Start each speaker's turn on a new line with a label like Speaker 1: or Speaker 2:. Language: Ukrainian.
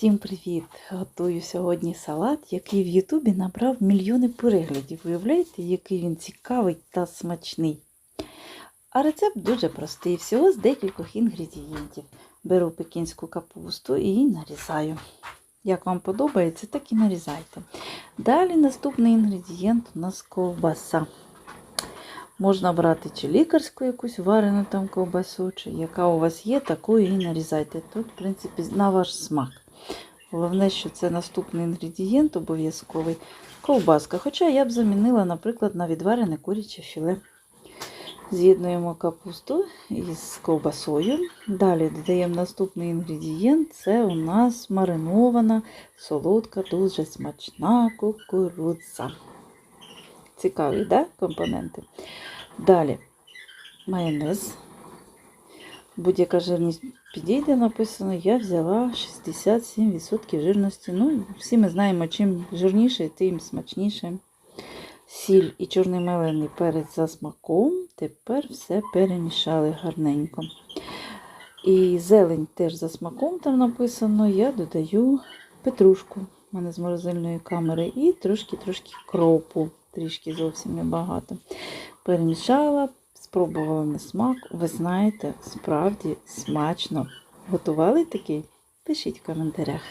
Speaker 1: Всім привіт! Готую сьогодні салат, який в Ютубі набрав мільйони переглядів. Уявляєте, який він цікавий та смачний. А рецепт дуже простий, всього з декількох інгредієнтів. Беру пекінську капусту і нарізаю. Як вам подобається, так і нарізайте. Далі наступний інгредієнт у нас ковбаса. Можна брати чи лікарську якусь варену там ковбасу, чи яка у вас є, такою і нарізайте. Тут, в принципі, на ваш смак. Головне, що це наступний інгредієнт обов'язковий ковбаска. Хоча я б замінила, наприклад, на відварене куряче філе. З'єднуємо капусту із ковбасою. Далі додаємо наступний інгредієнт. Це у нас маринована, солодка, дуже смачна кукурудза. Цікаві, да, компоненти? Далі майонез. Будь-яка жирність підійде, написано, я взяла 67% жирності. Ну, всі ми знаємо, чим жирніше, тим смачніше. Сіль і чорний мелений перець за смаком. Тепер все перемішали гарненько. І зелень теж за смаком там написано. Я додаю петрушку. У мене з морозильної камери. І трошки-трошки кропу. Трішки зовсім небагато. Перемішала, спробувала на смак. Ви знаєте, справді смачно. Готували такий? Пишіть в коментарях.